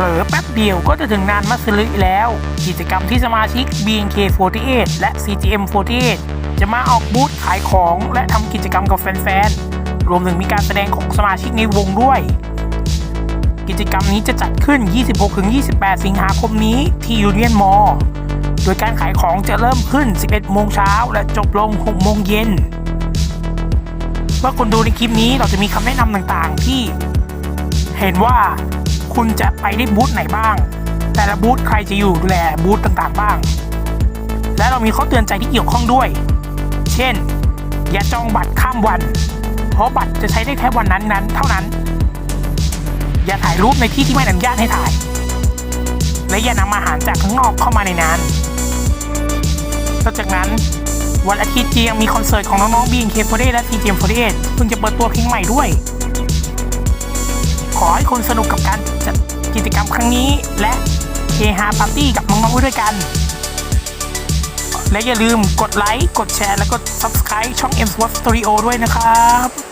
ผลอแป๊บเดียวก็จะถึงงานมัสลิแล้ว กิจกรรมที่สมาชิก BNK48 และ CGM48 จะมาออกบูธขายของและทำกิจกรรมกับแฟนๆ รวมถึงมีการแสดงของสมาชิกในวงด้วย กิจกรรมนี้จะจัดขึ้น 26-28 สิงหาคมนี้ที่ยูเนียนมอลโดยการขายของจะเริ่มขึ้น 11 โมงเช้าและจบลง 6 โมงเย็น เมื่อคุณดูในคลิปนี้เราจะมีคำแนะนำต่างๆที่ เห็นว่า คุณจะไปได้บูธไหนบ้าง แต่ละบูธใครจะอยู่ดูแลบูธต่างๆบ้าง และเรามีข้อเตือนใจที่เกี่ยวข้องด้วย เช่น อย่าจองบัตรข้ามวัน เพราะบัตรจะใช้ได้แค่วันนั้นๆเท่านั้น อย่าถ่ายรูปในที่ที่ไม่อนุญาตให้ถ่าย และอย่านำอาหารจากข้างนอกเข้ามาในงานนอกจากนั้นวันอาทิตย์จะยังมีคอนเสิร์ตของน้องๆ BNK48 และ TGM48 เพิ่งจะเปิดตัวเพลงใหม่ด้วย คุณสนุกกับการจัดกิจกรรมครั้งนี้ และเฮฮาปาร์ตี้กับน้องๆด้วยกัน และอย่าลืมกดไลค์ กดแชร์ และกด Subscribe ช่อง M s w a t Studio ด้วยนะครับ